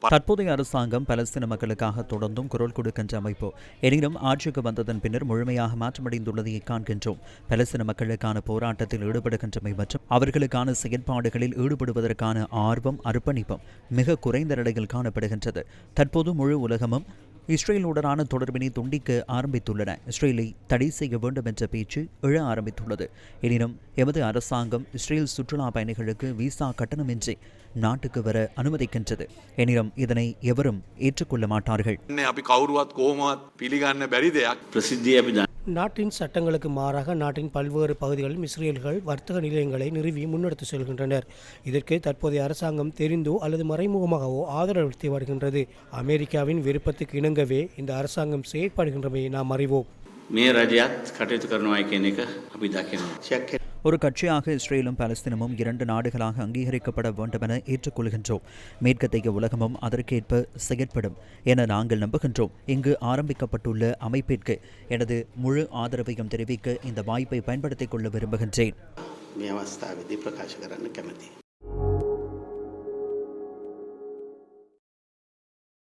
தற்போதைய அரசாங்கம் பலஸ்தீன மக்களுக்காக தொடர்ந்தும் குரல் கொடுக்கின்ற அமைப்பு. எனினும் ஆட்சிக்கு வந்ததன் பின்னர் முழுமையாக மாற்றமடைந்துள்ளதை காண்கின்றோம். பலஸ்தீன மக்களுக்கான போராட்டத்தில் ஈடுபடுகின்றமை மற்றும் அவர்களுக்கான செயற்பாடுகளில் ஈடுபடுவதற்கான ஆர்வம் அர்ப்பணிப்பும் மிக குறைந்த நிலையில் காணப்படுகின்றது. தற்போது முழு உலகமும் இஸ்ரேலுடனான தொடர்பினை துண்டிக்க ஆரம்பித்துள்ளன. இஸ்ரேலை தடை செய்ய வேண்டும் என்ற பேச்சு எழ ஆரம்பித்துள்ளது. எனினும் எமது அரசாங்கம் இஸ்ரேல் சுற்றுலா பயணிகளுக்கு விசா கட்டணமின்றி நாட்டுக்கு வர அனுமதிக்கின்றது. எனினும் இதனை எவரும் ஏற்றுக்கொள்ள மாட்டார்கள். நாட்டின் சட்டங்களுக்கு மாறாக நாட்டின் பல்வேறு பகுதிகளில் இஸ்ரேல்கள் வர்த்தக நிலையங்களை நிறுவி முன்னெடுத்து செல்கின்றனர். இதற்கு தற்போதைய அரசாங்கம் தெரிந்தோ அல்லது மறைமுகமாகவோ ஆதரவளித்து வருகின்றது. அமெரிக்காவின் விருப்பத்துக்கு இணங்கவே இந்த அரசாங்கம் செயற்படுகின்றமையை நாம் அறிவோம். මේ රජයත් කටයුතු කරනවා කියන එක අපි දකිනවා. ஒரு கட்சியாக இஸ்ரேலும் பாலஸ்தீனமும் இரண்டு நாடுகளாக அங்கீகரிக்கப்பட வேண்டுமென ஏற்றுக்கொள்கின்றோம் மேற்கத்தைய உலகமும் அதற்கேற்ப செயற்படும் என நாங்கள் நம்புகின்றோம் இங்கு ஆரம்பிக்கப்பட்டுள்ள அமைப்பிற்கு எனது முழு ஆதரவையும் தெரிவிக்க இந்த வாய்ப்பை பயன்படுத்திக் கொள்ள விரும்புகின்றேன்